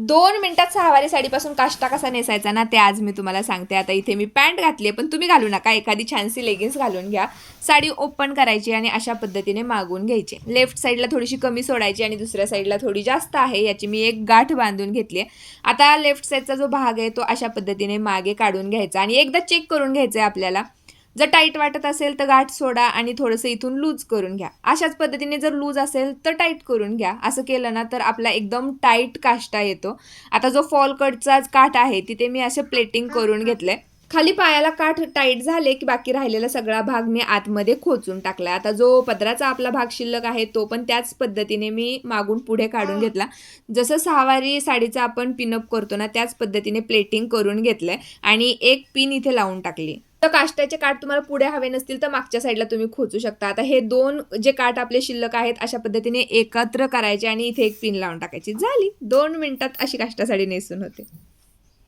दोन मिनिटात सहावारी साडीपासून काष्टा कसा नेसायचा ना ते आज मी तुम्हाला सांगते. आता इथे मी पॅन्ट घातली आहे पण तुम्ही घालू नका. एखादी छानशी लेगिन्स घालून घ्या. साडी ओपन करायची आणि अशा पद्धतीने मागून घ्यायची. लेफ्ट साईडला थोडीशी कमी सोडायची आणि दुसऱ्या साईडला थोडी जास्त आहे याची मी एक गाठ बांधून घेतली आहे आता लेफ्ट साईडचा जो भाग आहे तो अशा पद्धतीने मागे काढून घ्यायचा आणि एकदा चेक करून घ्यायचं आहे आपल्याला. जर टाईट वाटत असेल तर गाठ सोडा आणि थोडंसं इथून लूज करून घ्या. अशाच पद्धतीने जर लूज असेल तर टाईट करून घ्या. असं केलं ना तर आपला एकदम टाईट काष्टा येतो. आता जो फॉल कटचा काठ आहे तिथे मी असे प्लेटिंग करून घेतलंय. खाली पायाला काठ टाईट झाले की बाकी राहिलेला सगळा भाग मी आतमध्ये खोचून टाकला आता जो पदराचा आपला भाग शिल्लक आहे तो पण त्याच पद्धतीने मी मागून पुढे काढून घेतला. जसं सहावारी साडीचा आपण पिनअप करतो ना त्याच पद्धतीने प्लेटिंग करून घेतलंय. आणि एक पिन इथे लावून टाकली. तर काष्टाचे काठ तुम्हाला पुढे हवे नसतील तर मागच्या साईडला तुम्ही खोचू शकता. आता हे दोन जे काठ आपले शिल्लक आहेत अशा पद्धतीने एकत्र करायचे आणि इथे एक पिन लावून टाकायची. झाली. दोन मिनिटात अशी काष्टा साडी नेसून होते.